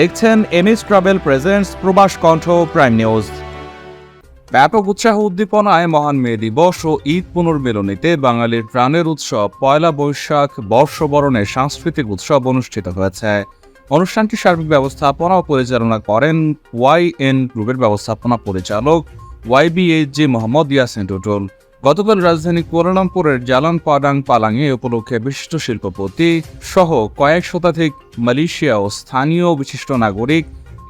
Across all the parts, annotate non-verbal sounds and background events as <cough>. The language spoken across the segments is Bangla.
দেখছেন এমএস ট্রাভেল প্রেজেন্টস প্রবাস কণ্ঠ প্রাইম নিউজ। ব্যাপক উৎসাহ উদ্দীপনায় মহান মে দিবস ও ঈদ পুনর্মিলনীতে বাঙালির প্রাণের উৎসব, পয়লা বৈশাখ বর্ষবরণের সাংস্কৃতিক উৎসব অনুষ্ঠিত হয়েছে। অনুষ্ঠানটি সার্বিক ব্যবস্থাপনা ও পরিচালনা করেন ওয়াই এন গ্রুপের ব্যবস্থাপনা পরিচালক ওয়াইবিএইচজি মোহাম্মদ ইয়াসিন টুটুল। গতকাল রাজধানী কুয়ালালামপুরের জালান পাডাং পালাঙে এ উপলক্ষে বিশিষ্ট শিল্পপতি সহ কয়েক শতাধিক মালয়েশিয়া ও স্থানীয় বিশিষ্ট নাগরিক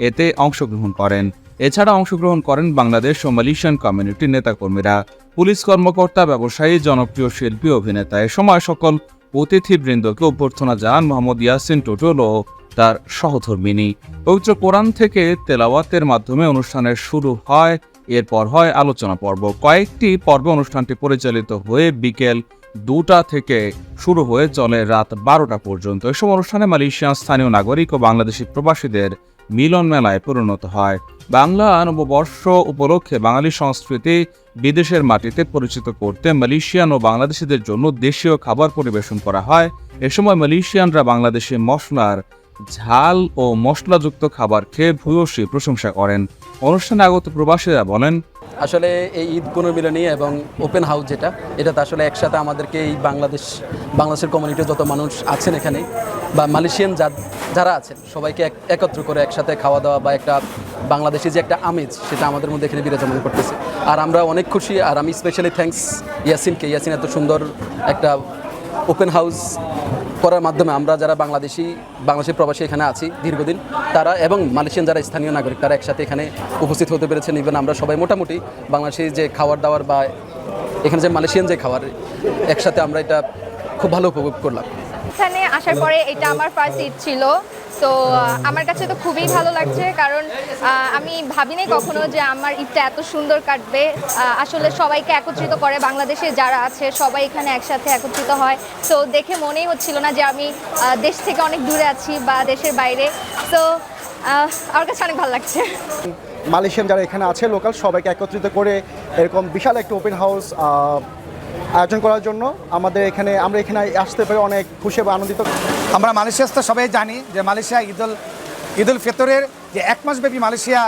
এতে অংশগ্রহণ করেন। এছাড়া অংশগ্রহণ করেন বাংলাদেশ ও মালয়েশিয়ান কমিউনিটির নেতাকর্মীরা। পুলিশ কর্মকর্তা, ব্যবসায়ী, জনপ্রিয় শিল্পী, অভিনেতা এ সময় সকল অতিথিবৃন্দকে অভ্যর্থনা জানান মোহাম্মদ ইয়াসিন টুটুল ও তার সহধর্মিনী। পবিত্র কোরআন থেকে তেলাওয়াতের মাধ্যমে অনুষ্ঠানের শুরু হয় এরপর হয় আলোচনা পর্ব। কয়েকটি পর্বে অনুষ্ঠানটি পরিচালিত হয়ে বিকেল দুটা থেকে শুরু হয়ে চলে রাত বারোটা পর্যন্ত। এসব অনুষ্ঠানে মালয়েশিয়ান স্থানীয় নাগরিক ও বাংলাদেশি প্রবাসীদের মিলন মেলায় পরিণত হয়। বাংলা নববর্ষ উপলক্ষে বাঙালি সংস্কৃতি বিদেশের মাটিতে পরিচিত করতে মালয়েশিয়ান ও বাংলাদেশিদের জন্য দেশীয় খাবার পরিবেশন করা হয়। এ সময় মালয়েশিয়ানরা বাংলাদেশি মশলার ঝাল ও মশলাযুক্ত খাবার খেয়ে ভূয়সী প্রশংসা করেন। অনুষ্ঠানে আগত প্রবাসীরা বলেন, আসলে এই ঈদ কোনো পুনর্মিলনী এবং ওপেন হাউস যেটা, এটাতে আসলে একসাথে আমাদেরকে এই বাংলাদেশ, বাংলাদেশের কমিউনিটির যত মানুষ আছেন এখানে, বা মালয়েশিয়ান যা- যারা আছেন, সবাইকে একত্র করে একসাথে খাওয়া দাওয়া বা একটা বাংলাদেশি যে একটা আমেজ, সেটা আমাদের মধ্যে এখানে বিরাজমান করতেছে। আর আমরা অনেক খুশি, আর আমি স্পেশালি থ্যাঙ্কস ইয়াসিনকে ইয়াসিন এত সুন্দর একটা ওপেন হাউস করার মাধ্যমে আমরা যারা বাংলাদেশি বাংলাদেশের প্রবাসী এখানে আছি দীর্ঘদিন, তারা এবং মালয়েশিয়ান যারা স্থানীয় নাগরিক, তারা একসাথে এখানে উপস্থিত হতে পেরেছেন। ইভেন আমরা সবাই মোটামুটি বাংলাদেশের যে খাবার দাওয়ার বা এখানে যে মালয়েশিয়ান যে খাবার একসাথে আমরা এটা খুব ভালো উপভোগ করলাম। এখানে আসার পরে এটা আমার ফার্স্ট ঈদ ছিল। তো আমার কাছে তো খুবই ভালো লাগছে কারণ আমি ভাবিনি কখনো যে আমার ঈদটা এত সুন্দর কাটবে। আসলে সবাইকে একত্রিত করে বাংলাদেশে যারা আছে সবাই এখানে একসাথে একত্রিত হয়। তো দেখে মনেই হচ্ছিল না যে আমি দেশ থেকে অনেক দূরে আছি বা দেশের বাইরে। তো আমার কাছে অনেক ভালো লাগছে। মালয়েশিয়ান যারা এখানে আছে লোকাল সবাইকে একত্রিত করে এরকম বিশাল একটা ওপেন হাউস আয়োজন করার জন্য আমাদের এখানে, আমরা এখানে আসতে পেরে, অনেক খুশি এবং আনন্দিত। আমরা মালয়েশিয়া তো সবাই জানি যে মালয়েশিয়া ঈদুল ঈদুল ফিতরের যে এক মাসব্যাপী মালয়েশিয়া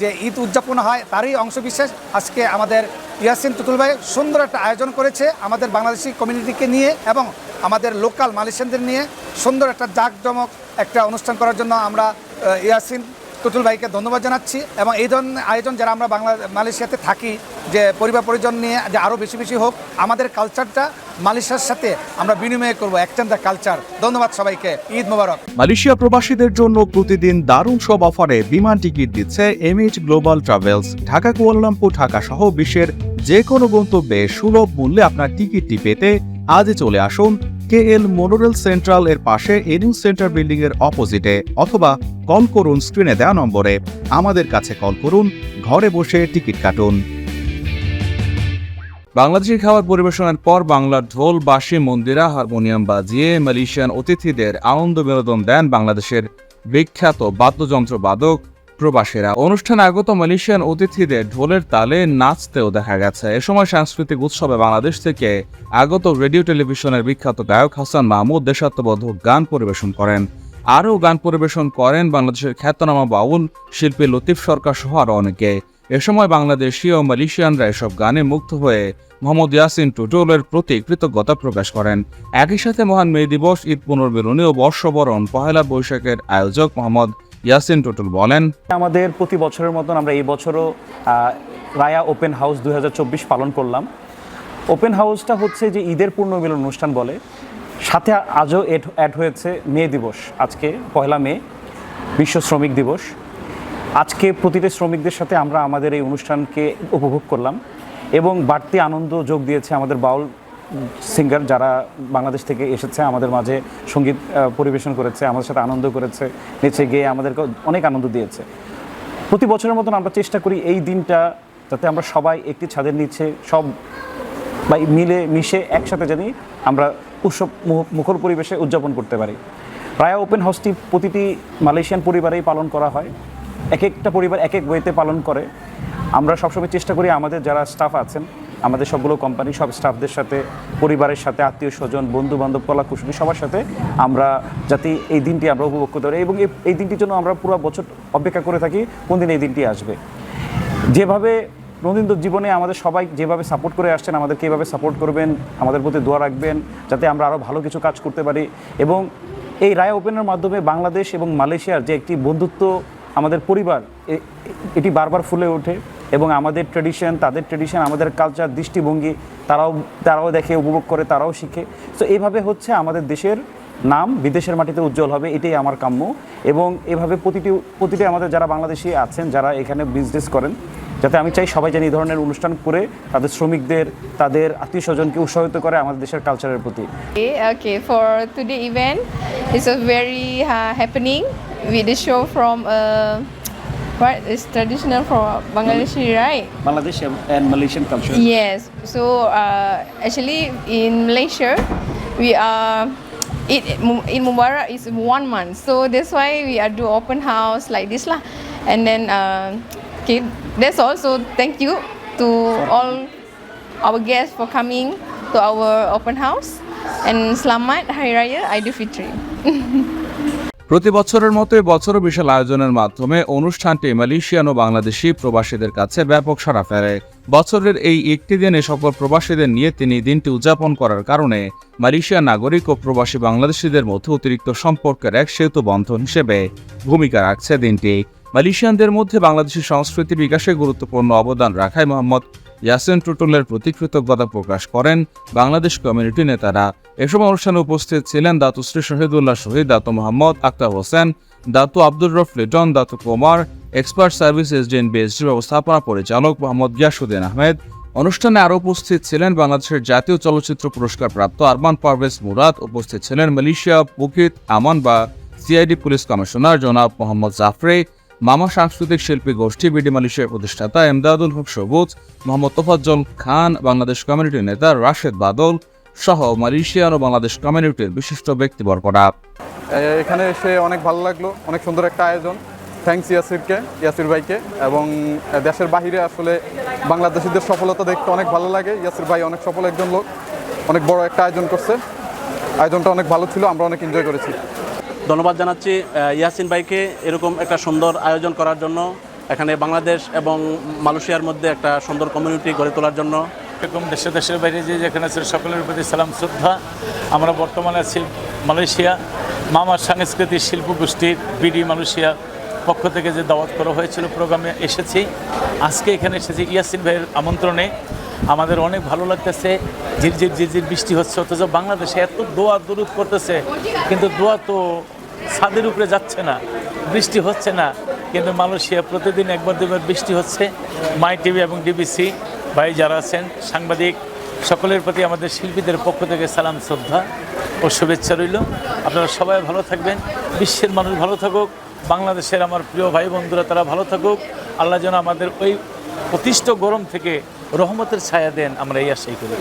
যে ঈদ উদযাপন হয়, তারই অংশবিশেষ আজকে আমাদের ইয়াসিন তুতুল ভাই সুন্দর একটা আয়োজন করেছে আমাদের বাংলাদেশি কমিউনিটিকে নিয়ে এবং আমাদের লোকাল মালয়েশিয়ানদের নিয়ে। সুন্দর একটা জাঁকজমক একটা অনুষ্ঠান করার জন্য আমরা ইয়াসিন টুটুল ভাইকে ধন্যবাদ জানাচ্ছি এবং এই ধরনের আয়োজন যারা আমরা বাংলা মালয়েশিয়াতে থাকি, যে পরিবার পরিজন নিয়ে যে আরও বেশি বেশি হোক, আমাদের কালচারটা মালয়েশিয়ার সাথে আমরা বিনিময় করব দ্য কালচার ধন্যবাদ সবাইকে, ঈদ মোবারক। মালয়েশিয়া প্রবাসীদের জন্য প্রতিদিন দারুণ সব অফারে বিমান টিকিট দিচ্ছে MH global travels Dhaka, Kuala Lumpur, Dhaka সহ বিশ্বের যে কোনো গন্তব্যে সুলভ মূল্যে আপনার টিকিটটি পেতে আজই চলে আসুন কে এল মোনোরেল সেন্ট্রাল এর পাশে এনিউ সেন্টার বিল্ডিং এর অপোজিটে অথবা কল করুন স্ক্রিনে দেওয়া নম্বরে। আমাদের কাছে কল করুন, ঘরে বসে টিকিট কাটুন। বাংলাদেশি খাবার পরিবেশনের পর বাংলার ঢোল, বাঁশি, মন্দিরা, হারমোনিয়াম বাজিয়ে মালয়েশিয়ান অতিথিদের আনন্দ বিনোদন দেন বাংলাদেশের বিখ্যাত বাদ্যযন্ত্র বাদক প্রবাসীরা। অনুষ্ঠানে আগত মালয়েশিয়ান অতিথিদের ঢোলের তালে নাচতেও দেখা গেছে। এ সময় সাংস্কৃতিক উৎসবে বাংলাদেশ থেকে আগত রেডিও টেলিভিশনের বিখ্যাত গায়ক হাসান মাহমুদ দেশাত্মবোধক গান পরিবেশন করেন। আরও গান পরিবেশন করেন বাংলাদেশের খ্যাতনামা বাউল শিল্পী লতিফ সরকার সহ আরও অনেকে। এ সময় বাংলাদেশি ও মালয়েশিয়ানরা এসব গানে মুগ্ধ হয়ে মোহাম্মদ ইয়াসিন টুটুলের প্রতি কৃতজ্ঞতা প্রকাশ করেন। একই সাথে মহান মে দিবস, ঈদ পুনর্মিলনী ও বর্ষবরণ পহেলা বৈশাখের আয়োজক মোহাম্মদ ইয়াসিন টুটুল বলেন, আমাদের প্রতি বছরের মতন আমরা এই বছরও রায়া ওপেন হাউস দু হাজার চব্বিশ পালন করলাম। ওপেন হাউসটা হচ্ছে যে ঈদের পূর্ণ মিলন অনুষ্ঠান বলে। সাথে আজও অ্যাড হয়েছে মে দিবস, আজকে পয়লা মে, বিশ্ব শ্রমিক দিবস। আজকে প্রতিটা শ্রমিকদের সাথে আমরা আমাদের এই অনুষ্ঠানকে উপভোগ করলাম এবং বাড়তি আনন্দ যোগ দিয়েছে আমাদের বাউল সিঙ্গার যারা বাংলাদেশ থেকে এসেছে, আমাদের মাঝে সংগীত পরিবেশন করেছে, আমাদের সাথে আনন্দ করেছে, নেচে গিয়ে আমাদেরকে অনেক আনন্দ দিয়েছে। প্রতি বছরের মতন আমরা চেষ্টা করি এই দিনটা যাতে আমরা সবাই একটি ছাদের নিচে সব বা মিলে মিশে একসাথে জানি আমরা উৎসব মুখ- মুখর পরিবেশে উদযাপন করতে পারি। রায়া ওপেন হাউসটি প্রতিটি মালয়েশিয়ান পরিবারেই পালন করা হয়। এক একটা পরিবার এক এক ওয়েতে পালন করে। আমরা সবসময় চেষ্টা করি আমাদের যারা স্টাফ আছেন আমাদের সবগুলো কোম্পানি সব স্টাফদের সাথে, পরিবারের সাথে, আত্মীয় স্বজন বন্ধু বান্ধব কলা কুশলী সবার সাথে আমরা যাতে এই দিনটি আমরা উপভোগ করতে পারি এবং এই- দিনটির জন্য আমরা পুরো বছর অপেক্ষা করে থাকি কোন দিন এই দিনটি আসবে। যেভাবে রবীন্দ্র জীবনে আমাদের সবাই যেভাবে সাপোর্ট করে আসছেন, আমাদেরকে এইভাবে সাপোর্ট করবেন, আমাদের প্রতি দোয়া রাখবেন, যাতে আমরা আরও ভালো কিছু কাজ করতে পারি এবং এই রায় ওপেনের মাধ্যমে বাংলাদেশ এবং মালয়েশিয়ার যে একটি বন্ধুত্ব আমাদের পরিবার এটি বারবার ফুলে ওঠে এবং আমাদের ট্রেডিশন তাদের ট্রেডিশন আমাদের কালচার দৃষ্টিভঙ্গি তারাও তারাও দেখে উপভোগ করে তারাও শিখে। তো এইভাবে হচ্ছে আমাদের দেশের নাম বিদেশের মাটিতে উজ্জ্বল হবে এটাই আমার কাম্য। এবং এভাবে প্রতিটি প্রতিটি আমাদের যারা বাংলাদেশি আছেন যারা এখানে বিজনেস করেন যাতে আমি চাই সবাই যেন এই ধরনের অনুষ্ঠান করে তাদের শ্রমিকদের তাদের আত্মীয় স্বজনকে উৎসাহিত করে আমাদের দেশের কালচারের প্রতি। Today event, it's a very uh, happening. with the show from uh, what is traditional for Bangladeshi, hmm. right? Bangladesh and Malaysian culture. Yes. So uh, actually, in Malaysia, we are it in Mubarak is one month. So that's why we are do open house like this lah, and then uh, okay, that's also thank you to all our guests for coming to our open house and selamat Hari Raya Aidilfitri. <laughs> প্রতি বছরের মতো বছরও বিশাল আয়োজনের মাধ্যমে অনুষ্ঠানটি মালয়েশিয়ান ও বাংলাদেশি প্রবাসীদের কাছে ব্যাপক সাড়া ফেলে। বছরের এই একটি দিনে সকল প্রবাসীদের নিয়ে তিনি দিনটি উদযাপন করার কারণে মালয়েশিয়ার নাগরিক ও প্রবাসী বাংলাদেশিদের মধ্যে অতিরিক্ত সম্পর্কের এক সেতু বন্ধন হিসেবে ভূমিকা রাখছে দিনটি। মালয়েশিয়ানদের মধ্যে বাংলাদেশি সংস্কৃতি বিকাশে গুরুত্বপূর্ণ অবদান রাখায় মোহাম্মদ ইয়াসিন টুটুলের প্রতি কৃতজ্ঞতা প্রকাশ করেন বাংলাদেশ কমিউনিটি নেতারা। এ সময় অনুষ্ঠানে উপস্থিত ছিলেন Dato Sri Shahidullah Shahid, Dato Mohammad Akhtar Hossain, Datuk Abdur Rauf Liton, Datuk Kumar, expert service SDN BSD ব্যবস্থাপনা পরিচালক মোহাম্মদ গিয়াসুদ্দিন আহমেদ। অনুষ্ঠানে আরও উপস্থিত ছিলেন বাংলাদেশের জাতীয় চলচ্চিত্র পুরস্কার প্রাপ্ত আরমান পারভেজ মুরাদ, উপস্থিত ছিলেন মালয়েশিয়া বুকিত আমান বা সিআইডি পুলিশ কমিশনার জনাব মোহাম্মদ জাফরে মামা সাংস্কৃতিক শিল্পী গোষ্ঠী বিডি মালয়েশিয়ার প্রতিষ্ঠাতা এমদাদুল হক সবুজ, মোহাম্মদ তোফাজ্জল খান, বাংলাদেশ কমিউনিটির নেতা রাশেদ বাদল সহ মালয়েশিয়ান ও বাংলাদেশ কমিউনিটির বিশিষ্ট ব্যক্তিবর্গরা। এখানে এসে অনেক ভালো লাগল, অনেক সুন্দর একটা আয়োজন। থ্যাংকস ইয়াসিরকে ইয়াসির ভাইকে, এবং দেশের বাহিরে আসলে বাংলাদেশিদের সফলতা দেখতে অনেক ভালো লাগে। ইয়াসির ভাই অনেক সফল একজন লোক, অনেক বড় একটা আয়োজন করছে। আয়োজনটা অনেক ভালো ছিল, আমরা অনেক এনজয় করেছি। ধন্যবাদ জানাচ্ছি ইয়াসিন ভাইকে এরকম একটা সুন্দর আয়োজন করার জন্য, এখানে বাংলাদেশ এবং মালয়েশিয়ার মধ্যে একটা সুন্দর কমিউনিটি গড়ে তোলার জন্য। এরকম দেশে দেশের বাইরে যে যেখানে আছে সকলের প্রতি সালাম, শ্রদ্ধা। আমরা বর্তমানে আছি মালয়েশিয়া। মামার সাংস্কৃতিক শিল্প গোষ্ঠীর বিডি মালয়েশিয়া পক্ষ থেকে যে দাওয়াত করা হয়েছিল প্রোগ্রামে এসেছি। আজকে এখানে এসেছি ইয়াসিন ভাইয়ের আমন্ত্রণে। আমাদের অনেক ভালো লাগতেছে। ঝিরঝির ঝিরঝির বৃষ্টি হচ্ছে, অথচ বাংলাদেশে এত দোয়া দরুদ করতেছে, কিন্তু দোয়া তো ছাদের উপরে যাচ্ছে না, বৃষ্টি হচ্ছে না। কিন্তু মালয়েশিয়া প্রতিদিন একবার দুবার বৃষ্টি হচ্ছে। মাই টিভি এবং ডিবিসি ভাই যারা আছেন, সাংবাদিক, সকলের প্রতি আমাদের শিল্পীদের পক্ষ থেকে সালাম, শ্রদ্ধা ও শুভেচ্ছা রইল। আপনারা সবাই ভালো থাকবেন, বিশ্বের মানুষ ভালো থাকুক, বাংলাদেশের আমার প্রিয় ভাই বন্ধুরা, তারা ভালো থাকুক। আল্লাহ যেন আমাদের ওই প্রতিষ্ঠ গরম থেকে রহমতের ছায়া দেন, আমরা এই আশাই করি।